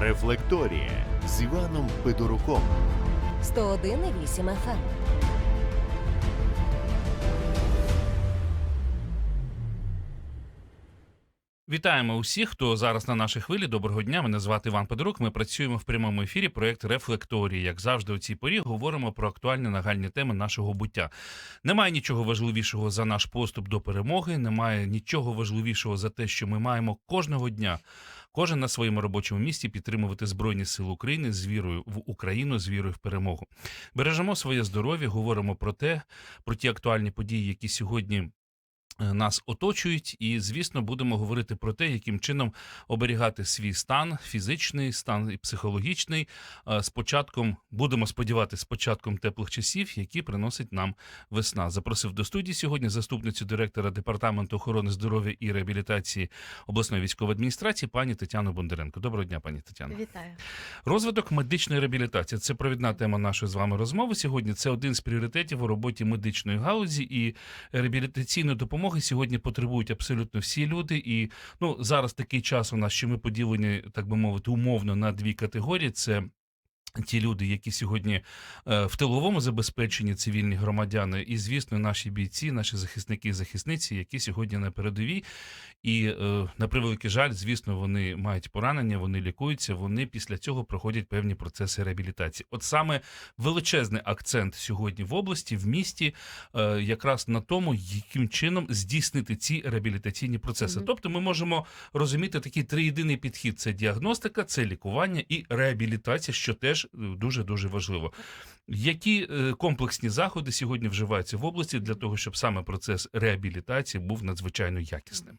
Рефлекторія з Іваном Федоруком. 101,8 FM. Вітаємо усіх, хто зараз на нашій хвилі. Доброго дня. Мене звати Іван Подорук. Ми працюємо в прямому ефірі. Проект Рефлекторії. Як завжди, у цій порі говоримо про актуальні нагальні теми нашого буття. Немає нічого важливішого за наш поступ до перемоги. Немає нічого важливішого за те, що ми маємо кожного дня. Кожен на своєму робочому місці підтримувати Збройні Сили України з вірою в Україну, з вірою в перемогу. Бережемо своє здоров'я, говоримо про те, про ті актуальні події, які сьогодні нас оточують, і звісно, будемо говорити про те, яким чином оберігати свій стан, фізичний стан і психологічний. е, З початком будемо сподіватися, з початком теплих часів, які приносить нам весна. Запросив до студії сьогодні заступницю директора департаменту охорони здоров'я і реабілітації обласної військової адміністрації, пані Тетяну Бондаренко. Доброго дня, пані Тетяно. Вітаю. Розвиток медичної реабілітації це провідна тема нашої з вами розмови сьогодні. Це один з пріоритетів у роботі медичної галузі і реабілітаційної допомоги сьогодні потребують абсолютно всі люди. І ну зараз такий час у нас, що ми поділені, так би мовити, умовно на дві категорії. Це Ті люди, які сьогодні е, в тиловому забезпеченні цивільні громадяни, і звісно, наші бійці, наші захисники і захисниці, які сьогодні на передовій, і е, на превеликий жаль, звісно, вони мають поранення, вони лікуються. Вони після цього проходять певні процеси реабілітації. От саме величезний акцент сьогодні в області, в місті, е, якраз на тому, яким чином здійснити ці реабілітаційні процеси. Мгм. Тобто, ми можемо розуміти такий триєдиний підхід: це діагностика, це лікування і реабілітація, що теж дуже дуже важливо. Які е, комплексні заходи сьогодні вживаються в області для того, щоб саме процес реабілітації був надзвичайно якісним?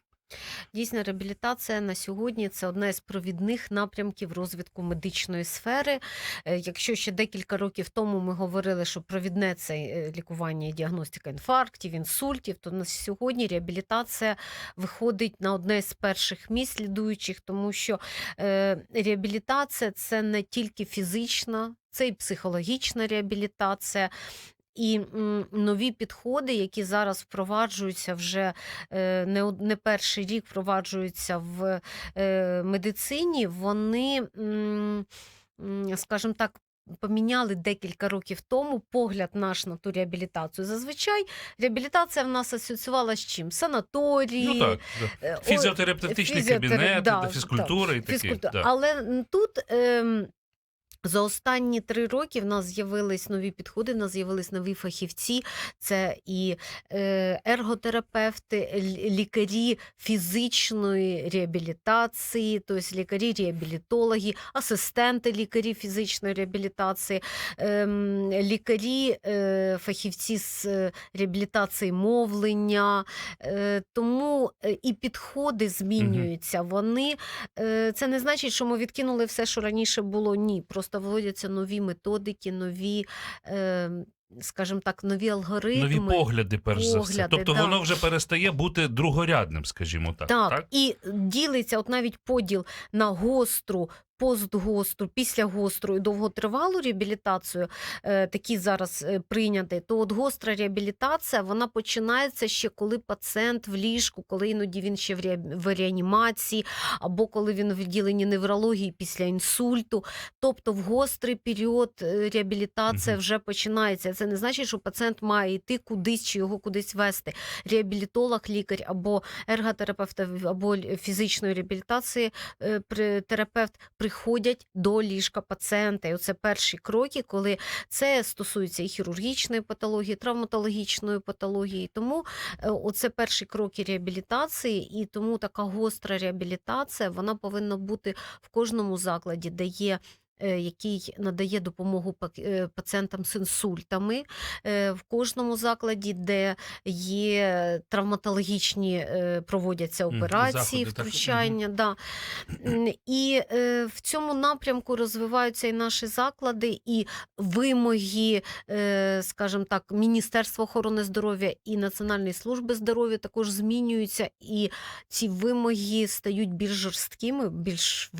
Дійсно, реабілітація на сьогодні це одна із провідних напрямків розвитку медичної сфери. Е, Якщо ще декілька років тому ми говорили, що провідне це е, лікування і діагностика інфарктів, інсультів, то на сьогодні реабілітація виходить на одне з перших місць слідуючих, тому що е, реабілітація це не тільки фізична, це і психологічна реабілітація. І нові підходи, які зараз впроваджуються вже е, не, перший рік, впроваджуються в е, медицині, вони, скажімо так, поміняли декілька років тому погляд наш на ту реабілітацію. Зазвичай реабілітація в нас асоціювалася з чим? Санаторії, Ну так, да. е, фізіотерапевтичний фізіотера- кабінет, да, фізкультура і таке. фізкультура. Да. Але тут. Ем, за останні три роки в нас з'явились нові підходи, в нас з'явились нові фахівці. Це і е, ерготерапевти, лікарі фізичної реабілітації, тобто лікарі-реабілітологи, асистенти лікарів фізичної реабілітації, ем, лікарі, е, фахівці з е, реабілітації мовлення. Тому і підходи змінюються. Вони Це не значить, що ми відкинули все, що раніше було. Ні, просто вводяться нові методики, нові, е, скажімо так, нові алгоритми. Нові погляди, перш за все. Тобто да. воно вже перестає бути другорядним, скажімо так. Так, так? і ділиться от навіть поділ на гостру, постгостру, післягостру і довготривалу реабілітацію, е, такі зараз е, прийняті, то от гостра реабілітація вона починається ще коли пацієнт в ліжку, коли іноді він ще в реанімації, або коли він в відділенні неврології після інсульту. Тобто в гострий період е, реабілітація вже починається. Це не значить, що пацієнт має йти кудись чи його кудись вести. Реабілітолог, лікар або ерготерапевт або фізичної реабілітації при- терапевт приходять до ліжка пацієнта. І оце перші кроки, коли це стосується і хірургічної патології, травматологічної патології. Тому е, оце перші кроки реабілітації, і тому така гостра реабілітація вона повинна бути в кожному закладі, де є. Е, Який надає допомогу е, пацієнтам з інсультами е, в кожному закладі, де є травматологічні проводяться операції, заходи, так. втручання. Да. І в цьому напрямку розвиваються і наші заклади, і вимоги, скажімо так, Міністерства охорони здоров'я і Національної служби здоров'я також змінюються, і ці вимоги стають більш жорсткими, більш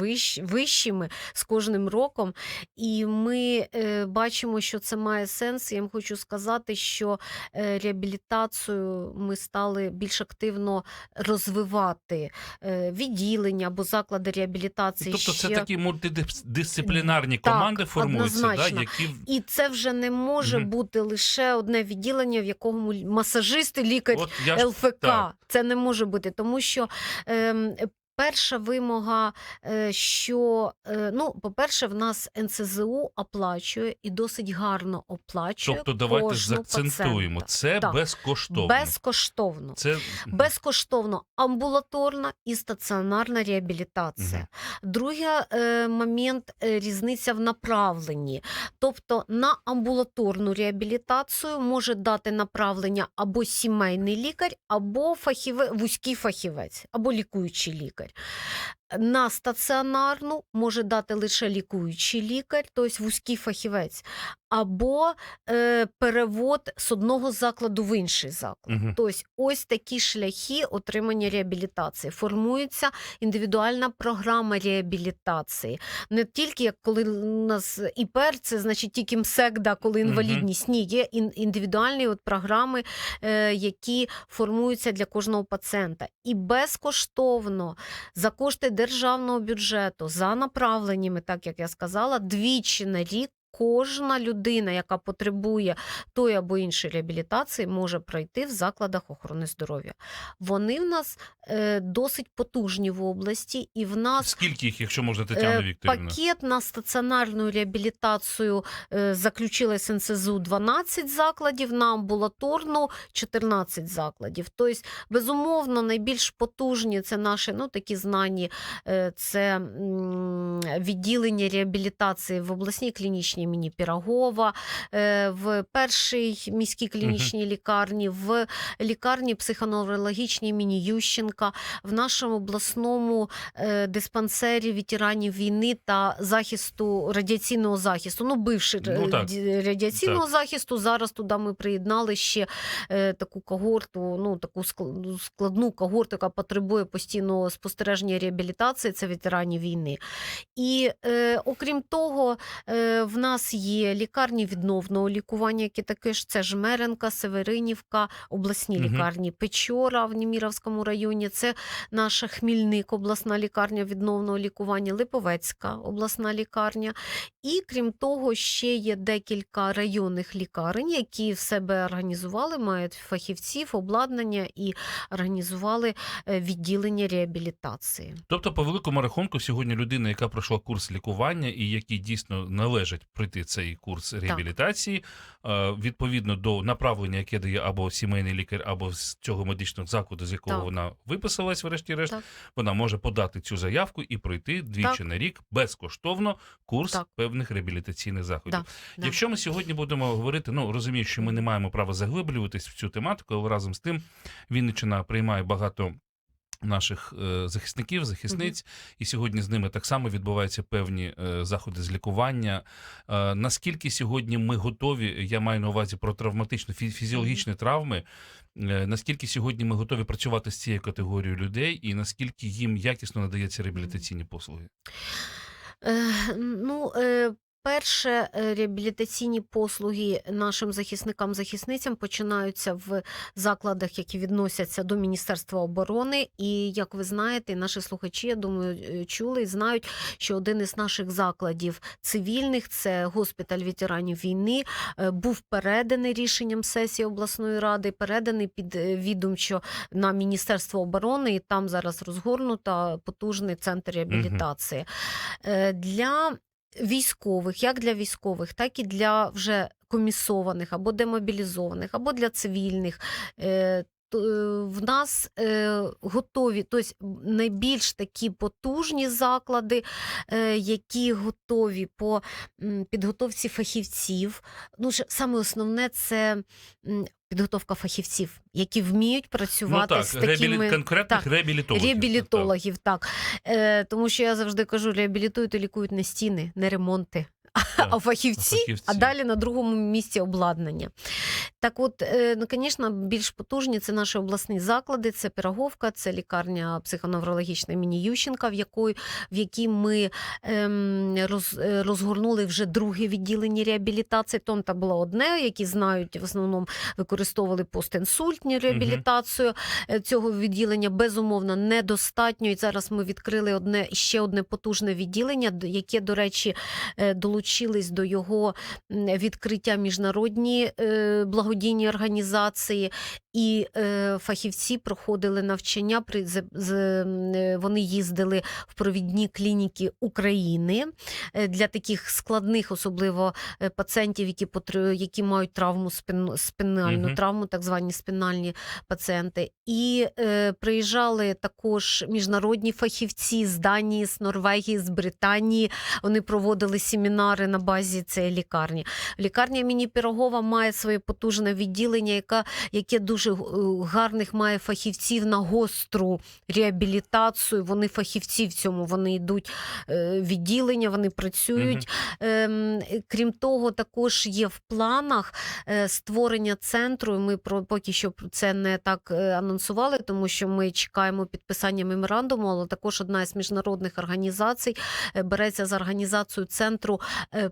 вищими з кожним роком. Кроком, і ми е, бачимо, що це має сенс. Я вам хочу сказати, що е, реабілітацію ми стали більш активно розвивати е, відділення або заклади реабілітації. Тобто це такі мультидисциплінарні Так, команди формуються, да, які І це вже не може Мгм. бути лише одне відділення, в якому масажист і лікар от я ЛФК. так. Це не може бути, тому що. Ем, Перша вимога, е, що ну, ну, по-перше, в нас НСЗУ оплачує і досить гарно оплачує. Тобто давайте кожну заакцентуємо. Це Так. безкоштовно. Безкоштовно. Це Безкоштовно амбулаторна і стаціонарна реабілітація. Другий е, момент е, різниця в направленні. Тобто на амбулаторну реабілітацію може дати направлення або сімейний лікар, або фахіве, вузький фахівець, або лікуючий лікар. good. На стаціонарну може дати лише лікуючий лікар, тобто вузький фахівець, або е, перевод з одного закладу в інший заклад. Мгм. Тобто ось такі шляхи отримання реабілітації. Формується індивідуальна програма реабілітації. Не тільки як коли у нас ІПЕР, це значить тільки МСЕК, да, коли інвалідність. Ні, є індивідуальні от програми, е, які формуються для кожного пацієнта. І безкоштовно за кошти державного бюджету, за направленнями, так як я сказала, двічі на рік. Кожна людина, яка потребує тої або іншої реабілітації, може пройти в закладах охорони здоров'я. Вони в нас е, досить потужні в області, і в нас Скільки їх, якщо можна, Тетяна Е, Вікторівна? Пакет на стаціонарну реабілітацію е, заключили з НСЗУ 12 закладів, на амбулаторну 14 закладів. Тобто, безумовно, найбільш потужні це наші ну, такі знані, е, це відділення реабілітації в обласній клінічній імені Пірогова, е, в першій міській клінічній лікарні, в лікарні психоневрологічній імені Ющенка, в нашому обласному е, диспансері ветеранів війни та захисту радіаційного захисту. Ну, бивши Ну, е, так. ді- радіаційного захисту. Зараз туди ми приєднали ще таку когорту, ну таку складну когорту, яка потребує постійного спостереження реабілітації. Це ветеранів війни. І е, окрім того, е, в нас є лікарні відновного лікування, які таке ж це Жмеренка, Северинівка, обласні лікарні Печора в Німіровському районі. Це наша Хмільник, обласна лікарня відновного лікування, Липовецька обласна лікарня. І крім того, ще є декілька районних лікарень, які в себе організували, мають фахівців, обладнання і організували е, відділення реабілітації. Тобто, по великому рахунку, сьогодні людина, яка пройшла курс лікування і якій дійсно належить пройти цей курс реабілітації, е, відповідно до направлення, яке дає або сімейний лікар, або з цього медичного закладу, з якого Так. вона виписалась, врешті-решт, Так. вона може подати цю заявку і пройти двічі Так. на рік безкоштовно курс Так. певних реабілітаційних заходів. Да. Якщо ми сьогодні будемо говорити, ну розумію, що ми не маємо права заглиблюватись в цю тематику, але разом з тим Вінниччина приймає багато. Наших е, захисників, захисниць, і сьогодні з ними так само відбуваються певні е, заходи з лікування. Е, наскільки сьогодні ми готові, я маю на увазі про травматичні фі- фізіологічні травми, наскільки сьогодні ми готові працювати з цією категорією людей, і наскільки їм якісно надається реабілітаційні послуги? Ну, Перше, е, реабілітаційні послуги нашим захисникам-захисницям починаються в закладах, які відносяться до Міністерства оборони. І як ви знаєте, наші слухачі, я думаю, е, чули і знають, що один із наших закладів цивільних це госпіталь ветеранів війни, е, був переданий рішенням сесії обласної ради, переданий під відомчо на Міністерство оборони, і там зараз розгорнуто потужний центр реабілітації. Е, Для військових, як для військових, так і для вже комісованих або демобілізованих, або для цивільних. Е, В нас е, готові, тобто найбільш такі потужні заклади, е, які готові по підготовці фахівців. Ну, саме основне це підготовка фахівців, які вміють працювати ну так, з такими реабілі... конкретних так, реабілітологів. реабілітологів. Так. Е, тому що я завжди кажу: реабілітують і лікують не стіни, не ремонти, Так, а фахівці, фахівці. а далі на другому місці обладнання. Так от, е, ну, звісно, більш потужні це наші обласні заклади, це Пироговка, це лікарня психоневрологічна імені Ющенка, в якої, в якій ми ем, роз, е, розгорнули вже друге відділення реабілітації. Том та було одне, які знають, в основному використовували постінсультні реабілітацію. Е, Цього відділення безумовно недостатньо. І зараз ми відкрили одне ще одне потужне відділення, яке, до речі, е, долучились до його відкриття міжнародні е, благодійні організації, і е, фахівці проходили навчання. Е, вони їздили в провідні клініки України для таких складних, особливо пацієнтів, які які мають травму спинальну травму, так звані спинальні пацієнти. І приїжджали також міжнародні фахівці з Данії, з Норвегії, з Британії. Вони проводили семінари на базі цієї лікарні. Лікарня імені Пірогова має своє потужне відділення, яка, яке дуже е, гарних має фахівців на гостру реабілітацію. Вони фахівці в цьому, вони йдуть е, відділення, вони працюють. Ем, крім того, також є в планах е, створення центру. і Ми про поки що це не так анонсували, тому що ми чекаємо підписання меморандуму. Але також одна із міжнародних організацій береться за організацію центру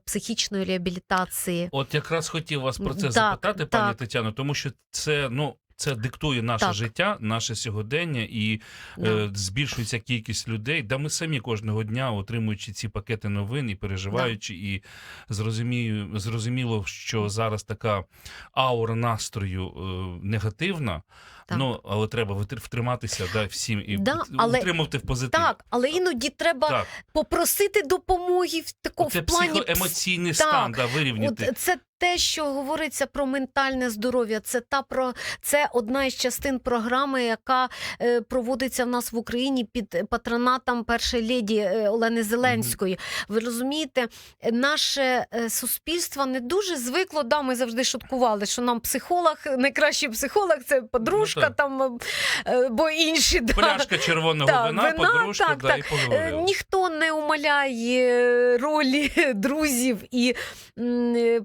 психічної реабілітації. От якраз хотів вас про це Так, запитати, пані. Тетяно, тому що це ну. Це диктує наше Так. життя, наше сьогодення, і Да. е, збільшується кількість людей. Да ми самі кожного дня, отримуючи ці пакети новин і переживаючи, і зрозумію, зрозуміло, що зараз така аура настрою е, негативна. Так. Ну але треба втриматися да, всім і Да, але- утримувати в позитиві. Так, але іноді треба так. попросити допомоги в такому в плані психоемоційний стан, да, вирівняти. От це те, що говориться про ментальне здоров'я. Це та про це одна із частин програми, яка е, проводиться в нас в Україні під патронатом першої леді е, Олени Зеленської. Ви розумієте, е, наше е, суспільство не дуже звикло. Да, ми завжди шуткували, що нам психолог, найкращий психолог це подружка, Ну, там е, бо інші да. Червоного Так, вина, вина, подружка, так, да, так. і Е, поговорили. Ніхто не умаляє ролі друзів і м, е,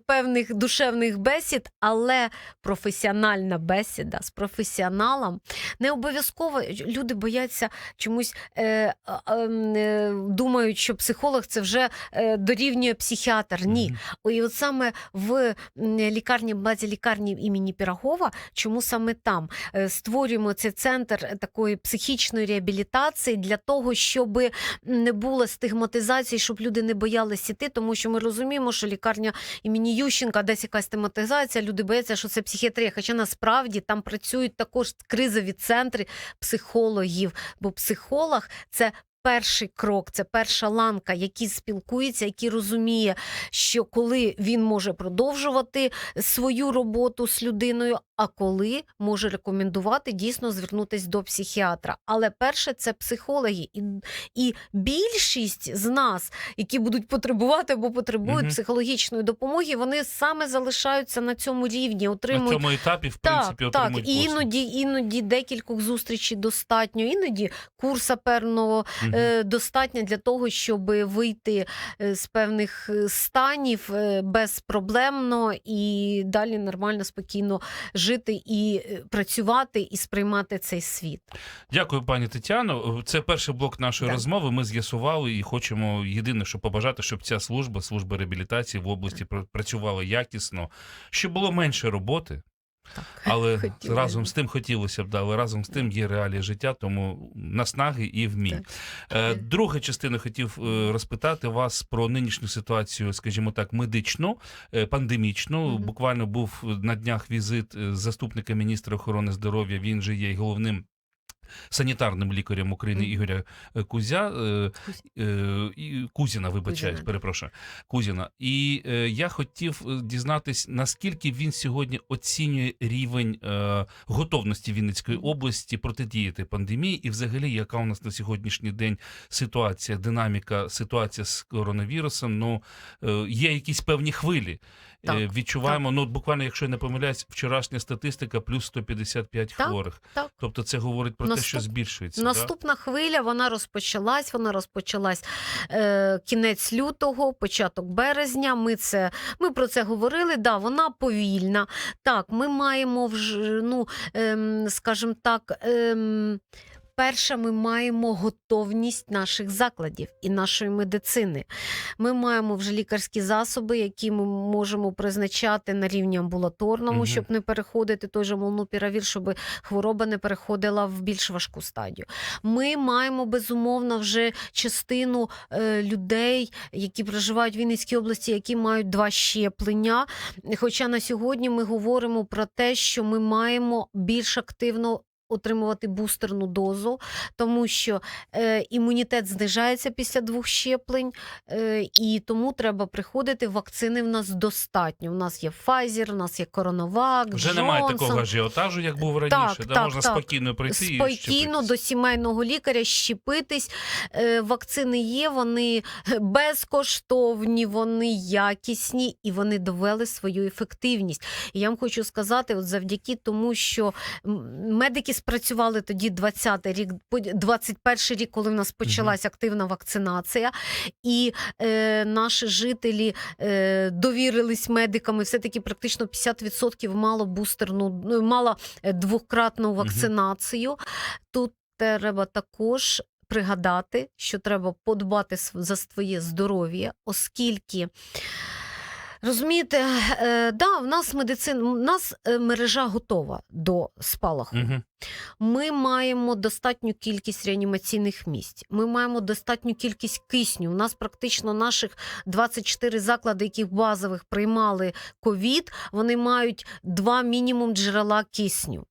певних душевних бесід, але професіональна бесіда з професіоналом не обов'язково люди бояться чомусь е, е, думають, що психолог це вже е, дорівнює психіатр. Ні, Мгм. і от саме в лікарні, базі лікарні імені Пірогова, чому саме там Е, створюємо цей центр такої психічної реабілітації для того, щоб не було стигматизації, щоб люди не боялися йти, тому що ми розуміємо, що лікарня імені Ющенка десь якась тематизація. люди бояться, що це психіатрія. Хоча насправді там працюють також кризові центри психологів, бо психолог це. Перший крок, це перша ланка, який спілкується, який розуміє, що коли він може продовжувати свою роботу з людиною, а коли може рекомендувати дійсно звернутися до психіатра. Але перше це психологи, і, і більшість з нас, які будуть потребувати або потребують Мгм. психологічної допомоги, вони саме залишаються на цьому рівні, На цьому етапі, в так, принципі, так. отримують І послуги. іноді, іноді декількох зустрічей достатньо, іноді курса певного Мгм. Е, достатньо для того, щоб вийти е, з певних е, станів безпроблемно і далі нормально, спокійно жити і працювати, і сприймати цей світ. Дякую, пані Тетяно. Це перший блок нашої Так. розмови. Ми з'ясували і хочемо єдине, що побажати, щоб ця служба, служба реабілітації в області пр- працювала якісно, щоб було менше роботи. Так. Але хотіли. разом з тим хотілося б, да, але разом з тим є реалії життя, тому наснаги і вмінь. Е, Друга частина хотів е, розпитати вас про нинішню ситуацію, скажімо так, медичну, е, пандемічну. Мгм. Буквально був на днях візит е, заступника міністра охорони здоров'я. Він же є головним. Санітарним лікарем України. Ігоря е, Кузя е, е, Кузіна, вибачаюсь, Кузіна. перепрошую, Кузіна. І е, я хотів дізнатись, наскільки він сьогодні оцінює рівень е, готовності Вінницької області протидіяти пандемії, і взагалі, яка у нас на сьогоднішній день ситуація, динаміка, ситуація з коронавірусом. Ну е, є якісь певні хвилі. Так, Відчуваємо, ну буквально, якщо я не помиляюсь, вчорашня статистика плюс 155 Так, хворих. так. Тобто це говорить про те, наступ- що збільшується. да? Наступна хвиля вона розпочалась. Вона розпочалась е, кінець лютого, початок березня. Ми це ми про це говорили. Да, вона повільна. Так, ми маємо вже, ну е, скажімо так. Ем, Перше, ми маємо готовність наших закладів і нашої медицини. Ми маємо вже лікарські засоби, які ми можемо призначати на рівні амбулаторному, Мгм. щоб не переходити той же молнупіравір, щоб хвороба не переходила в більш важку стадію. Ми маємо безумовно вже частину е, людей, які проживають в Вінницькій області, які мають два щеплення. Хоча на сьогодні ми говоримо про те, що ми маємо більш активно. Отримувати бустерну дозу, тому що е, імунітет знижається після двох щеплень, е, і тому треба приходити. Вакцини в нас достатньо. У нас є Pfizer, у нас є Коронавак, Вже немає такого ажіотажу, як був раніше. Так, да? так, Можна так. спокійно прийти і спокійно щепитись. до сімейного лікаря щепитись. Е, Вакцини є, вони безкоштовні, вони якісні і вони довели свою ефективність. І я вам хочу сказати, от завдяки тому, що медики спрацювали тоді 20-й рік, по- 21-й рік, коли в нас почалась активна вакцинація, і е, наші жителі е, довірились медикам, і все-таки практично 50% мало бустерну, ну, мало е, двократну вакцинацію. Тут треба також. Пригадати, що треба подбати за своє здоров'я, оскільки розумієте, е, да, в нас медицина, в нас е, мережа готова до спалаху. Угу. Ми маємо достатню кількість реанімаційних місць. Ми маємо достатню кількість кисню. У нас практично наших 24 заклади, які базових приймали ковід, вони мають два мінімум джерела кисню.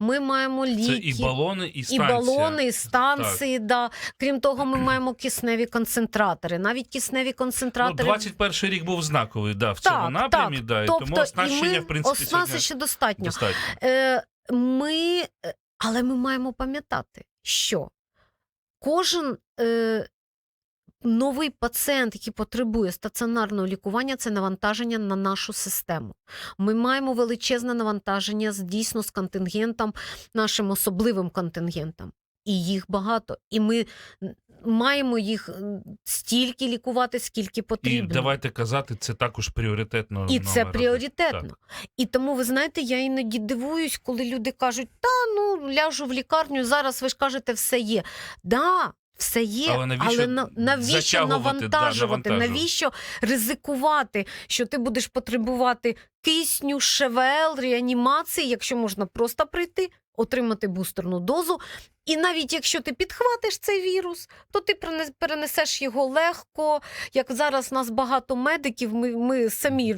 Ми маємо ліки. Це і балони, і І балони, і станції, да. крім того, ми маємо кисневі концентратори. Навіть кисневі Ну, концентратори 21 рік був знаковий да, в цьому напрямі, так. да, і тобто, тому оснащення, і ми, в принципі, сьогодні достатньо. достатньо. Е, ми, е, але ми маємо пам'ятати, що кожен е, новий пацієнт, який потребує стаціонарного лікування, це навантаження на нашу систему. Ми маємо величезне навантаження з дійсно з контингентом, нашим особливим контингентом. І їх багато. І ми маємо їх стільки лікувати, скільки потрібно. І давайте казати, це також пріоритетно. І це пріоритетно. Так. І тому, ви знаєте, я іноді дивуюсь, коли люди кажуть, та ну ляжу в лікарню, зараз ви ж кажете, все є. Да, все є, Але навіщо на, навіщо да, навантажувати? навантажувати? навіщо ризикувати, що ти будеш потребувати кисню, ШВЛ, реанімації, якщо можна просто прийти, отримати бустерну дозу. І навіть якщо ти підхватиш цей вірус, то ти перенес- перенесеш його легко. Як зараз нас багато медиків, ми, ми самі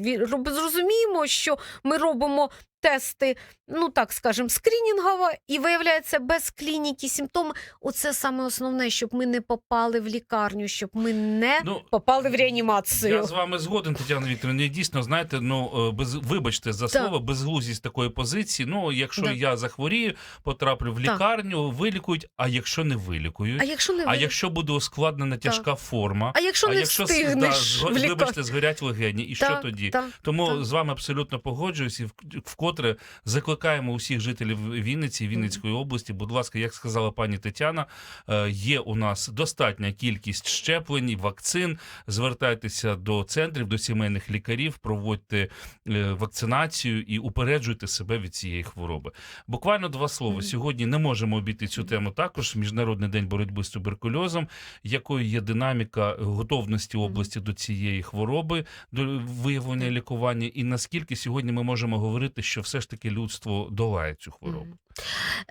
зрозуміємо, що ми робимо тести, ну так скажемо, скринінгово, і виявляється без клініки симптоми. Оце саме основне, щоб ми не попали в лікарню, щоб ми не Ну, попали в реанімацію. Я з вами згоден, Тетяна Вікторівна. Дійсно, знаєте, ну е, без вибачте за Так. слово, безглуздість такої позиції. Ну, якщо Да. я захворію, потраплю в Так. лікарню, вилікують. А якщо не вилікують, А якщо не а якщо буде ускладнена тяжка форма, а якщо не с- встигнеш да, в вибачте, згорять легені, і що тоді? так, Тому так. з вами абсолютно погоджуюсь і вк- вкотре закликаємо усіх жителів Вінниці, Вінницької області. Будь ласка, як сказала пані Тетяна, е, є у нас достатня кількість щеплень, вакцин. Звертайтеся до центрів, до сімейних лікарів, проводьте е, вакцинацію і упереджуйте себе від цієї хвороби. Буквально два слова. Сьогодні не можемо обійти цю тему також. Міжнародний день боротьби з туберкульозом. Якою є динаміка готовності області до цієї хвороби, до виявлення лікування, і наскільки сьогодні ми можемо говорити, що все ж таки людство долає цю хворобу?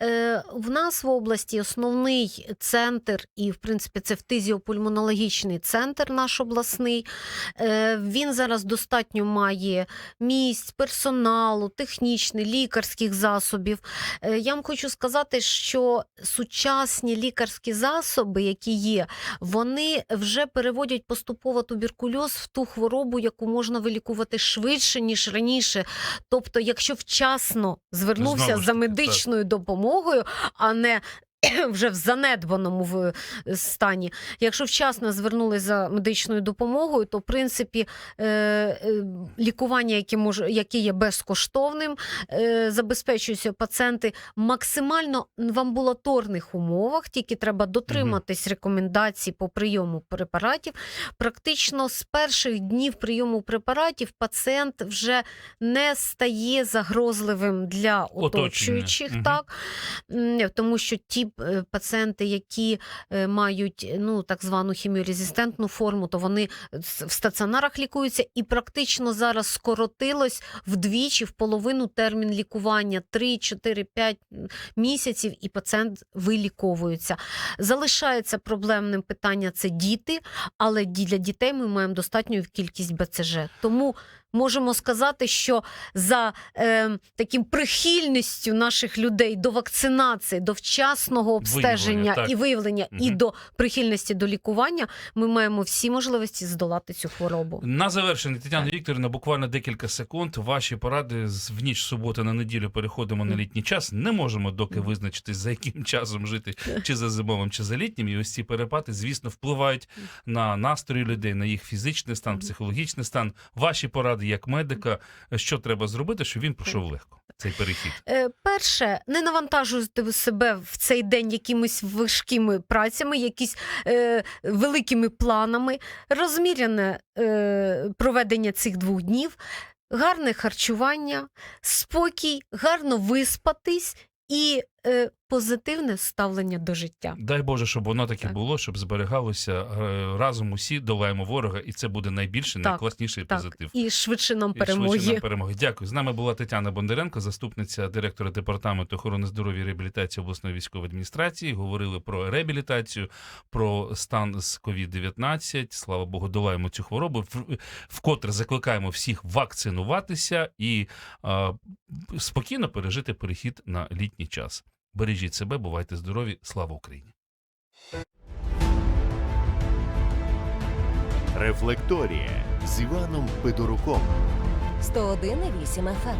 Е, в нас в області основний центр, і в принципі це фтизіопульмонологічний центр наш обласний. Е, він зараз достатньо має місць, персоналу, технічних, лікарських засобів. Е, я вам хочу сказати, що сучасні лікарські засоби, які є, вони вже переводять поступово туберкульоз в ту хворобу, яку можна вилікувати швидше, ніж раніше. Тобто, якщо вчасно звернувся Знову за таки, медичною допомогою, а не вже в занедбаному в- стані. Якщо вчасно звернулися за медичною допомогою, то в принципі е, е, лікування, яке може, яке є безкоштовним, е, забезпечуються пацієнти максимально в амбулаторних умовах, тільки треба дотриматись рекомендацій по прийому препаратів. Практично з перших днів прийому препаратів пацієнт вже не стає загрозливим для Оточення. оточуючих. Мгм. Так? Тому що ті е, пацієнти, які е, мають ну, так звану хіміорезистентну форму, то вони в стаціонарах лікуються, і практично зараз скоротилось вдвічі, в половину термін лікування 3, 4, 5 місяців, і пацієнт виліковується. Залишається проблемним питання це діти, але для дітей ми маємо достатню кількість БЦЖ. Тому можемо сказати, що за е, таким прихильністю наших людей до вакцинації, до вчасного обстеження Виявлення, і виявлення, і до прихильності до лікування, ми маємо всі можливості здолати цю хворобу. На завершення, Тетяна Вікторівна, буквально декілька секунд. Ваші поради в ніч суботи на неділю переходимо на літній час. Не можемо доки Мгм. визначитись, за яким часом жити, чи за зимовим, чи за літнім. І ось ці перепади, звісно, впливають на настрої людей, на їх фізичний стан, психологічний стан. Ваші поради як медика, що треба зробити, щоб він пройшов легко. Цей перехід. Е, Перше, не навантажуйте себе в цей день якимись важкими працями, якісь е, великими планами, розміряне е, проведення цих двох днів, гарне харчування, спокій, гарно виспатись і е, позитивне ставлення до життя. Дай Боже, щоб воно таки Так. було, щоб зберігалося е, разом. Усі долаємо ворога, і це буде найбільший, Так, найкласніший Так, позитив. і швидше нам І швидше перемоги. нам перемоги. Дякую. З нами була Тетяна Бондаренко, заступниця директора департаменту охорони здоров'я і реабілітації обласної військової адміністрації. Говорили про реабілітацію, про стан з COVID-19. Слава Богу, долаємо цю хворобу. В- Вкотре закликаємо всіх вакцинуватися і а, спокійно пережити перехід на літній час. Бережіть себе, бувайте здорові. Слава Україні! Рефлекторія з Іваном Федоруком. 101,8 FM.